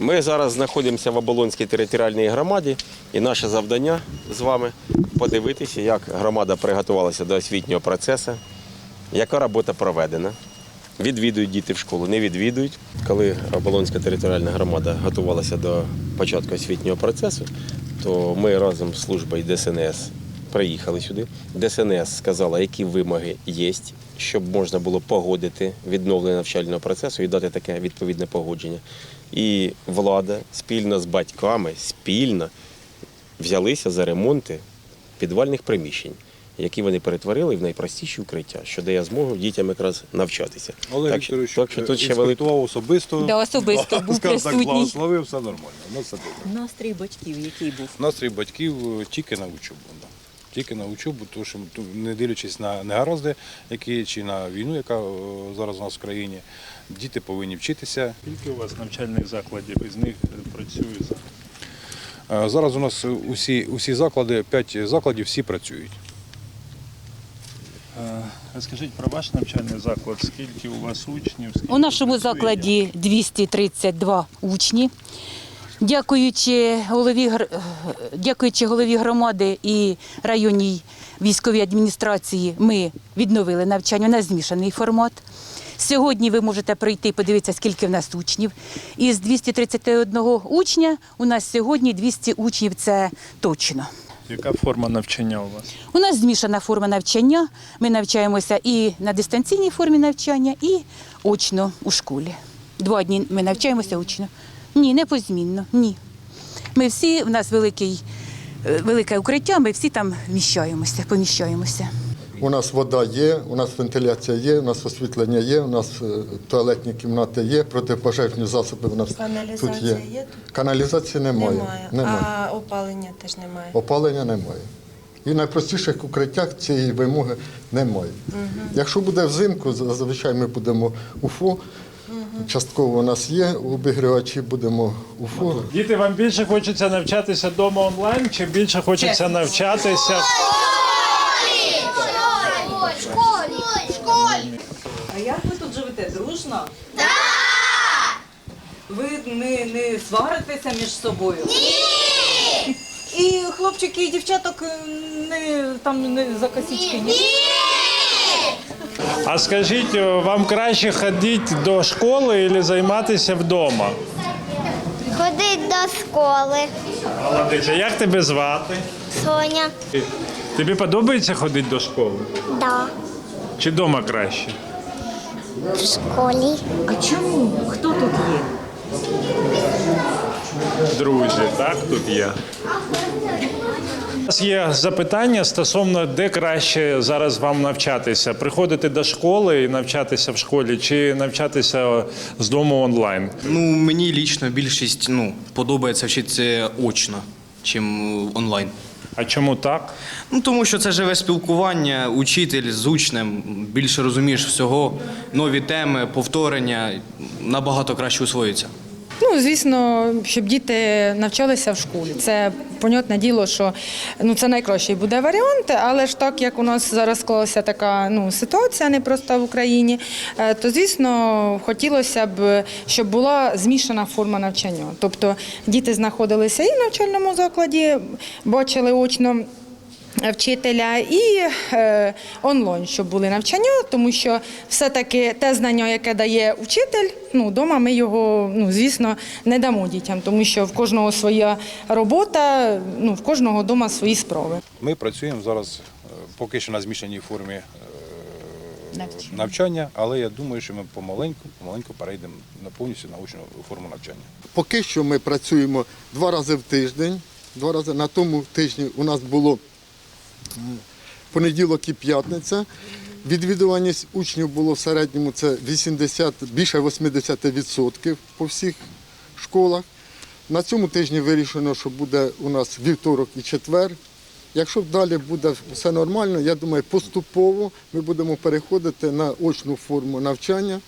Ми зараз знаходимося в Оболонській територіальній громаді, і наше завдання з вами подивитися, як громада приготувалася до освітнього процесу, яка робота проведена. Відвідують діти в школу, не відвідують. Коли Оболонська територіальна громада готувалася до початку освітнього процесу, то ми разом з службою ДСНС приїхали сюди. ДСНС сказала, які вимоги є, щоб можна було погодити відновлення навчального процесу і дати таке відповідне погодження. І влада спільно з батьками, спільно взялися за ремонти підвальних приміщень, які вони перетворили в найпростіші укриття, що дає змогу дітям якраз навчатися. Олег так, Вікторович так що тут ще інспектував особисто. Да, особисто був присутній. благословив, все нормально. У нас все добре. Настрій батьків, який був? Настрій батьків е, тільки на учобу. Тільки на учобу, тому що не дивлячись на негаразди, які чи на війну, яка е, зараз у нас в країні, діти повинні вчитися. Скільки у вас навчальних закладів із них працює зараз? Е, Зараз у нас усі, усі заклади, п'ять закладів, всі працюють. Е, Розкажіть про ваш навчальний заклад, скільки у вас учнів? скільки У нашому працює? закладі 232 учні. Дякуючи голові, дякуючи голові громади і районній військовій адміністрації, ми відновили навчання. У нас змішаний формат. Сьогодні ви можете прийти, подивитися, скільки в нас учнів. Із 231 учня у нас сьогодні 200 учнів це точно. Яка форма навчання у вас? У нас змішана форма навчання. Ми навчаємося і на дистанційній формі навчання, і очно у школі. Два дні ми навчаємося очно. Ні, не позмінно. Ні. Ми всі, в нас великий, е, велике укриття, ми всі там вміщаємося, поміщаємося. У нас вода є, у нас вентиляція є, у нас освітлення є, у нас е, туалетні кімнати є, протипожежні засоби у нас тут є. є тут? Каналізації немає. Немає. А опалення теж немає. Опалення немає. І в найпростіших укриттях цієї вимоги немає. Якщо буде взимку, зазвичай ми будемо УФО. Частково у нас є обігрівачі, будемо у УФО. Діти, вам більше хочеться навчатися вдома онлайн, чи більше хочеться навчатися? Школі! А як ви тут живете? Дружно? Так! Ви не, не сваритеся між собою? Ні! І хлопчики і дівчаток не там не за косички, ні? А скажіть, вам краще ходити до школи або займатися вдома? Ходить до школи. Молодець, а як тебе звати? Соня. Тобі подобається ходити до школи? Да. Чи вдома краще? В школі. А чому? Хто тут є? Друзі, так тут є. У нас є запитання стосовно де краще зараз вам навчатися: приходити до школи і навчатися в школі, чи навчатися з дому онлайн. Ну, мені лічно більшість ну, подобається вчитися очно, чим онлайн. А чому так? Ну, тому що це живе спілкування, учитель з учнем, більше розумієш всього, нові теми, повторення набагато краще усвоюється. Ну, звісно, щоб діти навчалися в школі. Це понятне діло, що ну це найкращий буде варіант, але ж так як у нас зараз склалася така ну ситуація непроста в Україні, е, то звісно хотілося б, щоб була змішана форма навчання. Тобто діти знаходилися і в навчальному закладі, бачили очно. Вчителя і е, онлайн, щоб були навчання, тому що все-таки те знання, яке дає вчитель, ну вдома ми його, ну звісно, не дамо дітям, тому що в кожного своя робота, ну в кожного вдома свої справи. Ми працюємо зараз е, поки що на змішаній формі е, навчання, але я думаю, що ми помаленьку, помаленьку перейдемо на повністю научну форму навчання. Поки що ми працюємо два рази в тиждень. Два рази на тому тижні у нас було понеділок і п'ятниця. Відвідуваність учнів було в середньому це 80, більше 80% по всіх школах. На цьому тижні вирішено, що буде у нас вівторок і четвер. Якщо далі буде все нормально, я думаю, поступово ми будемо переходити на очну форму навчання.